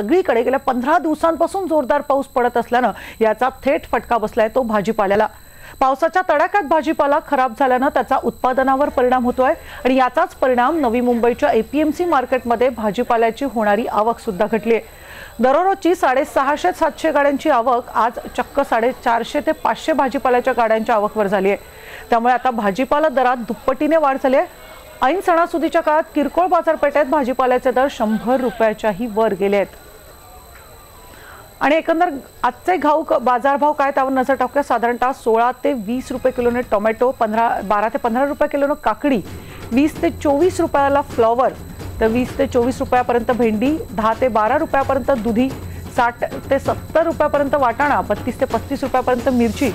सगळीकडे गेल्या पंधरा दिवसांपासून जोरदार पाऊस पडत असल्यानं याचा थेट फटका बसलाय तो भाजीपाल्याला. पावसाच्या तडाख्यात भाजीपाला खराब झाल्यानं त्याचा उत्पादनावर परिणाम होतोय आणि याचाच परिणाम नवी मुंबईच्या एपीएमसी मार्केटमध्ये भाजीपाल्याची होणारी आवक सुद्धा घटली आहे दररोजची साडेसहाशे सातशे गाड्यांची आवक आज चक्क साडेचारशे ते पाचशे भाजीपाल्याच्या गाड्यांच्या आवकवर झाली आहे त्यामुळे आता भाजीपाला दरात दुप्पटीने वाढ झाली आहे ऐन सणासुदीच्या काळात किरकोळ बाजारपेठेत भाजीपाल्याचे दर शंभर रुपयाच्याही वर गेले आहेत आणि एकंदर आजचे घाऊक बाजारभाव काय त्यावर नजर टाकूया. साधारणतः सोळा ते वीस रुपये किलोने टोमॅटो पंधरा बारा ते पंधरा रुपये किलोनं काकडी वीस ते चोवीस रुपयाला फ्लॉवर तर वीस ते चोवीस रुपयापर्यंत भेंडी दहा ते बारा रुपयापर्यंत दुधी साठ ते सत्तर रुपयापर्यंत वाटाणा बत्तीस ते पस्तीस रुपयापर्यंत मिरची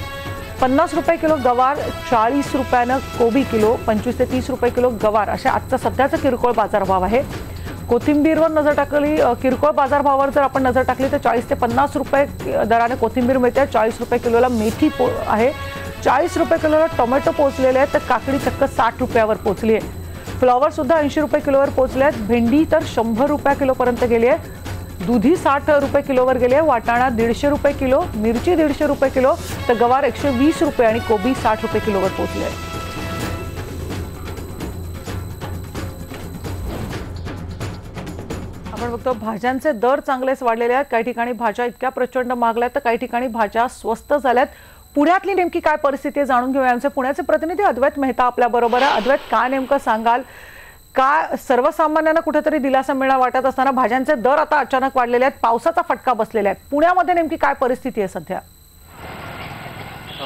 पन्नास रुपये किलो गवार चाळीस रुपयानं कोबी किलो पंचवीस ते तीस रुपये किलो गवार असे आजचा सध्याचा किरकोळ बाजारभाव आहे. कोथिंबीरवर नजर टाकली. किरकोळ बाजारभावावर जर आपण नजर टाकली तर चाळीस ते पन्नास रुपये दराने कोथिंबीर मिळते. चाळीस रुपये किलोला मेथी पो आहे. चाळीस रुपये किलोला टोमॅटो पोहोचलेले आहेत. तर काकडी चक्क साठ रुपयावर पोहोचली आहे. फ्लॉवरसुद्धा ऐंशी रुपये किलोवर पोहोचले आहेत. भेंडी तर शंभर रुपया किलोपर्यंत गेली आहे. दुधी साठ रुपये किलोवर गेली आहे. वाटाणा दीडशे रुपये किलो. मिरची दीडशे रुपये किलो. तर गवार एकशे वीस रुपये आणि कोबी साठ रुपये किलोवर पोहोचले आहे आपण बघतो भाज्यांचे दर चांगलेच वाढलेले आहेत. काही ठिकाणी भाज्या इतक्या प्रचंड मागल्या तर काही ठिकाणी भाज्या स्वस्त झाल्यात. पुण्यातली नेमकी काय परिस्थिती आहे जाणून घेऊया. आमचे पुण्याचे प्रतिनिधी अद्वैत मेहता आपल्या बरोबर आहे. अद्वैत काय नेमकं सांगाल? का सर्वसामान्यांना कुठेतरी दिलासा मिळणं वाटत असताना भाज्यांचे दर आता अचानक वाढलेले आहेत पावसाचा फटका बसलेला आहे. पुण्यामध्ये नेमकी काय परिस्थिती आहे सध्या?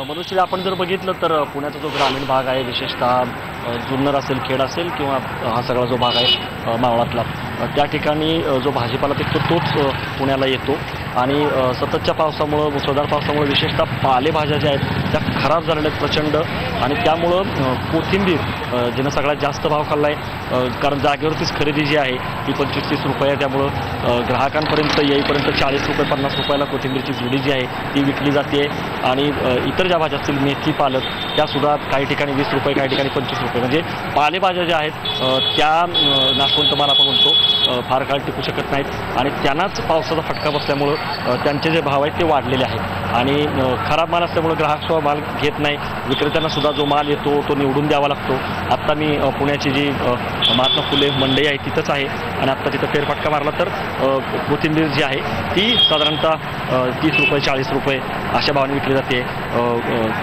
मनुष्य आपण जर बघितलं तर पुण्याचा जो ग्रामीण भाग आहे विशेषतः जुन्नर असेल खेड असेल किंवा हा सगळा जो भाग आहे मावळातला त्या ठिकाणी जो भाजीपाला पिकतो तोच पुण्याला येतो. आणि सततच्या पावसामुळं मुसळधार पावसामुळे विशेषतः पालेभाज्या ज्या आहेत त्या खराब झालेल्या आहेत प्रचंड. आणि त्यामुळं कोथिंबीर जिनं सगळ्यात जास्त भाव खाल्ला आहे कारण जागेवरतीच खरेदी जी आहे ती पंचवीस तीस रुपये आहे. त्यामुळं ग्राहकांपर्यंत येईपर्यंत चाळीस रुपये पन्नास रुपयाला कोथिंबीरची जुडी जी आहे ती विकली जाते. आणि इतर ज्या भाज्या असतील मेथी पालक त्यासुद्धा काही ठिकाणी वीस रुपये काही ठिकाणी पंचवीस रुपये. म्हणजे पालेभाज्या ज्या आहेत त्या अ, नाशवंत आपण म्हणतो फार काळ टिकू शकत नाहीत. आणि त्यांनाच पावसाचा फटका बसल्यामुळं त्यांचे जे भाव आहेत ते वाढलेले आहेत. आणि खराब माल असल्यामुळं ग्राहक माल घेत नाही. विक्रेत्यांना सुद्धा जो माल येतो तो निवडून द्यावा लागतो. आत्ता मी पुण्याची जी महात्मा फुले मंडई आहे तिथंच आहे. आणि आत्ता तिथं फेरफटका मारला तर कोथिंबीर जी आहे ती साधारणतः तीस रुपये चाळीस रुपये अशा भावाने विकली जाते.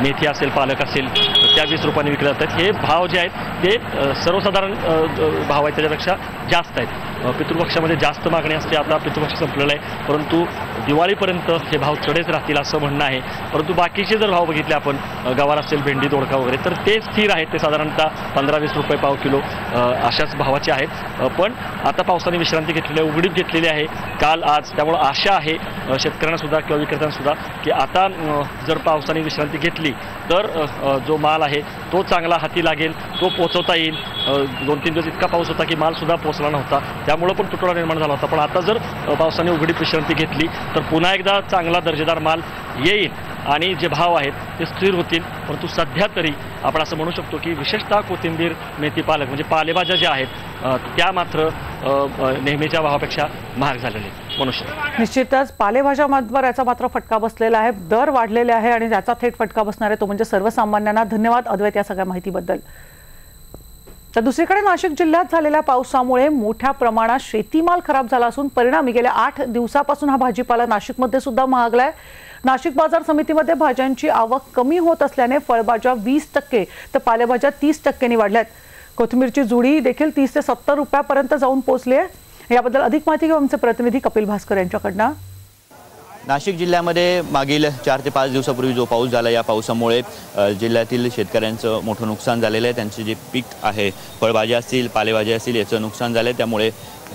मेथी असेल पालक असेल त्या वीस रुपयाने विकले जातात. हे भाव जे आहेत ते सर्वसाधारण भाव आहेत त्याच्यापेक्षा जास्त आहेत. पितृपक्षामध्ये जास्त मागणी असते. आता पितृपक्ष संपलेला आहे. परंतु दिवाळीपर्यंत हे भाव चढेच राहतील असं म्हणणं आहे. परंतु बाकीचे जर भाव बघितले आपण गवार असेल भेंडी दोडका वगैरे तर ते स्थिर आहेत. ते साधारणतः पंधरा वीस रुपये पाव किलो अशाच भावाचे आहेत. पण आता पावसाने विश्रांती घेतलेली आहे उघडीप घेतलेली आहे. काल आज त्यामुळं आशा आहे शेतकऱ्यांनासुद्धा शेतकऱ्यांना सुद्धा किंवा विक्रेत्यांसुद्धा की आता आता जर पावसाने विश्रांती घेतली तर जो माल आहे तो चांगला हाती लागेल तो पोचवता येईल. दोन तीन दिवस इतका पाऊस होता की माल सुद्धा पोचला नव्हता. त्यामुळं पण तुटवडा निर्माण झाला होता. पण आता जर पावसाने उघडीत विश्रांती घेतली तर पुन्हा एकदा चांगला दर्जेदार माल येईल आणि जे भाव आहेत ते स्थिर होतील. परंतु सध्या तरी आपण असं म्हणू शकतो की विशेषतः कोथिंबीर मेथी पालक म्हणजे पालेभाज्या ज्या आहेत त्या मात्र नेहमीच्या भावापेक्षा महाग झालेल्या आहेत. मनुष्य निश्चितच पालेभाज्यावर याचा मात्र फटका बसलेला आहे. दर वाढलेले आहे आणि याचा थेट फटका बसणार आहे तो म्हणजे सर्वसामान्यांना धन्यवाद अद्वैत या सगळ्या माहितीबद्दल. तर दुसरीकडे नाशिक जिल्ह्यात झालेल्या पावसामुळे मोठ्या प्रमाणात शेतीमाल खराब झाला असून परिणामी गेल्या आठ दिवसापासून हा भाजीपाला नाशिकमध्ये सुद्धा महागलाय. नाशिक बाजार समितीमध्ये भाज्यांची आवक कमी होत असल्याने फळभाज्या वीस टक्के तर पालेभाज्या तीस टक्क्यांनी वाढल्यात. कोथिंबीरची जुडी देखील तीस ते सत्तर रुपयापर्यंत जाऊन पोहोचली आहे. याबद्दल अधिक माहिती घेऊ आमचे प्रतिनिधी कपिल भास्कर यांच्याकडनं. नाशिक जिल्ह्यामध्ये मागील चार ते पाच दिवसापूर्वी जो पाऊस झाला या पावसामुळे जिल्ह्यातील शेतकऱ्यांचं मोठं नुकसान झालेलं आहे. त्यांचे जे पीक आहे फळभाज्या असतील पालेभाज्या असतील याचं नुकसान झालं आहे त्यामुळे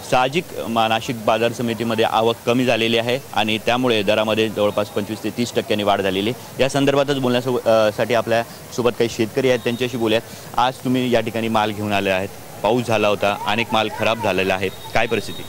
साहजिक मा नाशिक बाजार समितीमध्ये आवक कमी झालेली आहे आणि त्यामुळे दरामध्ये जवळपास पंचवीस ते तीस टक्क्यांनी वाढ झालेली आहे. या संदर्भातच बोलण्यासोबत साठी आपल्यासोबत काही शेतकरी आहेत त्यांच्याशी बोलूयात. आज तुम्ही या ठिकाणी माल घेऊन आले आहेत. पाऊस झाला होता अनेक माल खराब झालेला आहे. काय परिस्थिती?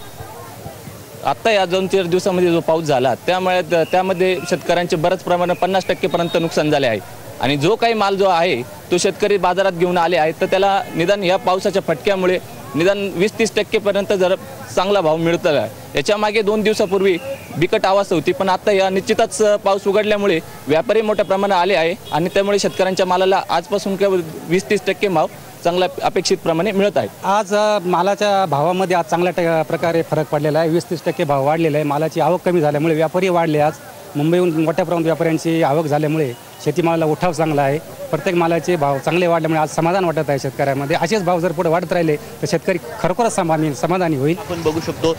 आत्ता या दोन चार दिवसामध्ये जो पाऊस झाला त्यामुळे त्यामध्ये शेतकऱ्यांचे बऱ्याच प्रमाणात पन्नास टक्केपर्यंत नुकसान झाले आहे. आणि जो काही माल जो आहे तो शेतकरी बाजारात घेऊन आले आहेत तर त्याला निदान या पावसाच्या फटक्यामुळे निदान वीस तीस टक्केपर्यंत जर चांगला भाव मिळतला आहे याच्या मागे दोन दिवसापूर्वी बिकट आवाज होती पण आता या निश्चितच पाऊस उघडल्यामुळे व्यापारी मोठ्या प्रमाणात आले आहे आणि त्यामुळे शेतकऱ्यांच्या मालाला आजपासून किंवा वीस तीस टक्के भाव चांगल्या अपेक्षित प्रमाणे मिळत आहे आज मालाच्या भावामध्ये आज चांगल्या ट- प्रकारे फरक पडलेला आहे. वीस तीस टक्के भाव वाढलेला आहे. मालाची आवक कमी झाल्यामुळे व्यापारी वाढले आज. मुंबईहून मोठ्या प्रमाणात व्यापाऱ्यांची आवक झाल्यामुळे शेतीमालाला उठाव चांगला आहे. प्रत्येक मालाचे भाव चांगले वाढल्यामुळे आज समाधान वाटत आहे शेतकऱ्यांमध्ये. असेच भाव जर पुढे वाढत राहिले तर शेतकरी खरोखरच समाधानी समाधानी होईल. आपण बघू शकतो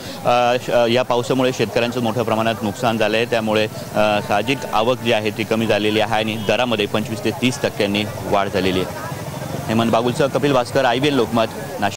या पावसामुळे शेतकऱ्यांचं मोठ्या प्रमाणात नुकसान झालं आहे. त्यामुळे साहजिक आवक जी आहे ती कमी झालेली आहे आणि दरामध्ये पंचवीस ते तीस टक्क्यांनी वाढ झालेली आहे. Hemant बागुलसह Kapil Bhaskar I B L Lokmat Nashik.